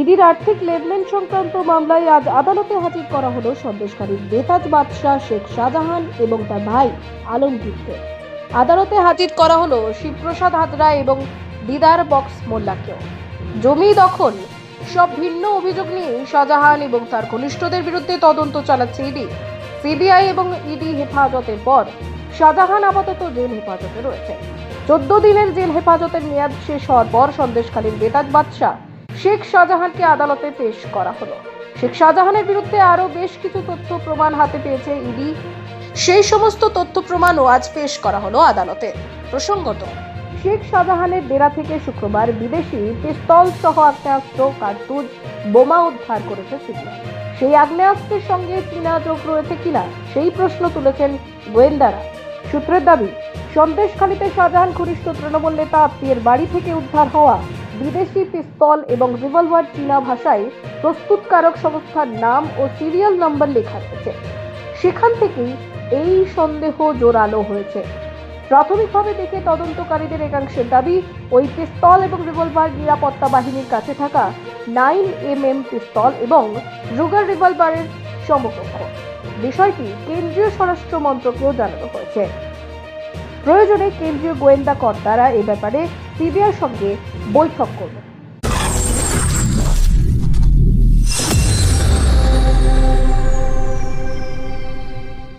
ইডির আর্থিক লেনদেন সংক্রান্ত মামলায় আজ আদালতে হাজির করা হলো সন্দেশকারীর বেতাজ বাদশাহ, শেখ শাহজাহান এবং তার ভাই আলমগীরকে আদালতে হাজির করা হলো শিবপ্রসাদ হাজরা এবং দিদার বক্স মোল্লাকেও। জমি দখল, সব ভিন্ন অভিযোগ নিয়ে শাহজাহান এবং তার ঘনিষ্ঠদের বিরুদ্ধে তদন্ত চালাচ্ছে ইডি। সিবিআই এবং ইডি হেফাজতের পর শাহজাহান আপাতত জেল হেফাজতে রয়েছে। চোদ্দ দিনের জেল হেফাজতের মেয়াদ শেষ হওয়ার পর সন্দেশকালীন বেতাজ বাদশাহ শেখ শাহজাহানকে আদালতে পেশ করা হলো। শেখ শাহজাহানের বিরুদ্ধে আরও বেশ কিছু তথ্য প্রমাণ হাতে পেয়েছে ইডি। সেই সমস্ত তথ্য প্রমাণও আজ পেশ করা হলো আদালতে। প্রসঙ্গত, শেখ শাহজাহানের ডেরা থেকে শুক্রবার বিদেশি পিস্তল সহ আগ্নেয়াস্ত্র, কার্তুজ, বোমা উদ্ধার করেছে সিবিআই সেই আগ্নেয়াস্ত্রের সঙ্গে চীনা যোগ রয়েছে কিনা, সেই প্রশ্ন তুলেছেন গোয়েন্দারা। সূত্রের দাবি, সন্দেশখালীতে শাহজাহান ঘনিষ্ঠ তৃণমূল নেতা আত্মীয়ের বাড়ি থেকে উদ্ধার হওয়া বিদেশি পিস্তল এবং রিভলভার চীনা ভাষায় প্রস্তুতকারক সংস্থার নাম ও সিরিয়াল নাম্বার লেখা রয়েছে। সেখান থেকেই এই সন্দেহ জোরালো হয়েছে। প্রাথমিকভাবে দেখে তদন্তকারীদের একাংশের দাবি, ওই পিস্তল এবং রিভলভার নিরাপত্তা বাহিনীর কাছে থাকা নাইন এম এম পিস্তল এবং রুগার রিভলভারের সমকক্ষ। বিষয়টি কেন্দ্রীয় স্বরাষ্ট্র মন্ত্রকেও জানানো হয়েছে। প্রয়োজনে কেন্দ্রীয় গোয়েন্দা কর্তারা এ ব্যাপারে সিবিআইর সঙ্গে বৈঠক করবেন